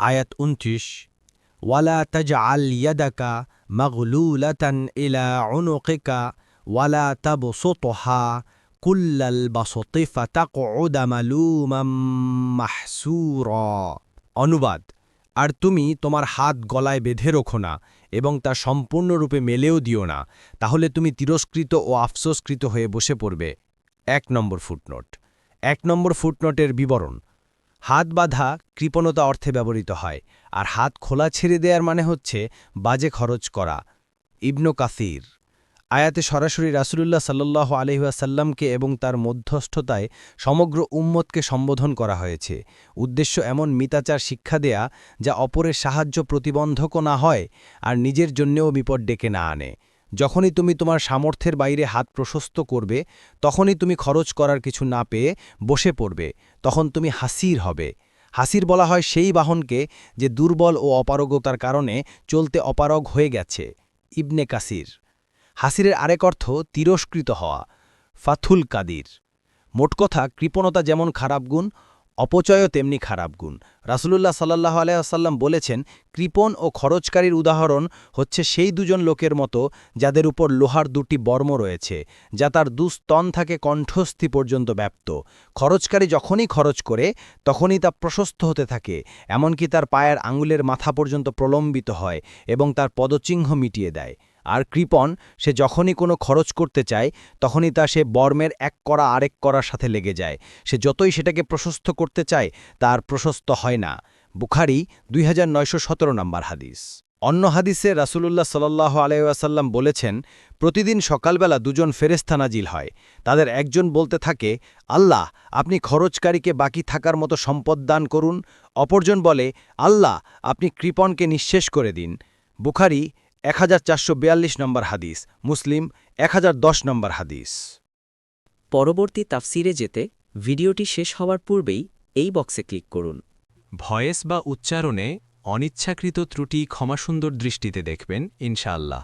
আয়াত উনত্রিশ ওয়ালা তাজআল ইয়াদাকা মাগলুলাতান ইলা উনুকিকা ওয়ালা তাবসুতহা কুল্লাল বাসতি ফাতাকউদা মালুমাম মাহসুরা। অনুবাদ, আর তুমি তোমার হাত গলায় বেঁধে রোখো না এবং তা সম্পূর্ণরূপে মেলেও দিও না, তাহলে তুমি তিরস্কৃত ও আফসোসকৃত হয়ে বসে পড়বে। এক নম্বর ফুটনোট, এক নম্বর ফুটনোটের বিবরণ হাত বাঁধা কৃপণতা অর্থে ব্যবহৃত হয়, আর হাত খোলা ছেড়ে দেওয়ার মানে হচ্ছে বাজে খরচ করা। ইবনু কাসির। আয়াতে সরাসরি রাসুলুল্লাহ সাল্লাহ আলহিহাসাল্লামকে এবং তার মধ্যস্থতায় সমগ্র উম্মতকে সম্বোধন করা হয়েছে। উদ্দেশ্য এমন মিতাচার শিক্ষা দেয়া যা অপরের সাহায্য প্রতিবন্ধকও না হয়, আর নিজের জন্যেও বিপদ ডেকে না আনে। যখনই তুমি তোমার সামর্থ্যের বাইরে হাত প্রশস্ত করবে, তখনই তুমি খরচ করার কিছু না পেয়ে বসে পড়বে, তখন তুমি হাসির হবে। হাসির বলা হয় সেই বাহনকে যে দুর্বল ও অপারগতার কারণে চলতে অপারগ হয়ে গেছে। ইবনে কাসির। হাসিরের আরেক অর্থ তিরস্কৃত হওয়া, ফাথুল কাদির। মোট কথা, কৃপণতা যেমন খারাপ গুণ অপচয়ও তেমনি খারাপ গুণ। রাসুলুল্লাহ সাল্লাহ আলাইসাল্লাম বলেছেন, কৃপণ ও খরচকারীর উদাহরণ হচ্ছে সেই দুজন লোকের মতো যাদের উপর লোহার দুটি বর্ম রয়েছে, যা তার দুস্তন থাকে কণ্ঠস্থি পর্যন্ত ব্যাপ্ত। খরচকারী যখনই খরচ করে, তখনই তা প্রশস্ত হতে থাকে, এমনকি তার পায়ের আঙুলের মাথা পর্যন্ত প্রলম্বিত হয় এবং তার পদচিহ্ন মিটিয়ে দেয়। আর কৃপন সে যখনই কোনো খরচ করতে চায়, তখনই তা সে বর্মের এক করা আরেক করার সাথে লেগে যায়। সে যতই সেটাকে প্রশস্ত করতে চায়, তার প্রশস্ত হয় না। বুখারি, দুই নম্বর হাদিস। অন্য হাদিসে রাসুলুল্লাহ সাল্লাহ আলাইসাল্লাম বলেছেন, প্রতিদিন সকালবেলা দুজন ফেরেস্তা নাজিল হয়। তাদের একজন বলতে থাকে, আল্লাহ, আপনি খরচকারীকে বাকি থাকার মতো সম্পদ দান করুন। অপরজন বলে, আল্লাহ, আপনি কৃপণকে নিঃশেষ করে দিন। বুখারি এক হাজার চারশো বিয়াল্লিশ নম্বর হাদিস মুসলিম এক হাজার দশ নম্বর হাদিস। পরবর্তী তাফসিরে যেতে ভিডিওটি শেষ হওয়ার পূর্বেই এই বক্সে ক্লিক করুন। ভয়েস বা উচ্চারণে অনিচ্ছাকৃত ত্রুটি ক্ষমাসুন্দর দৃষ্টিতে দেখবেন ইনশাআল্লাহ।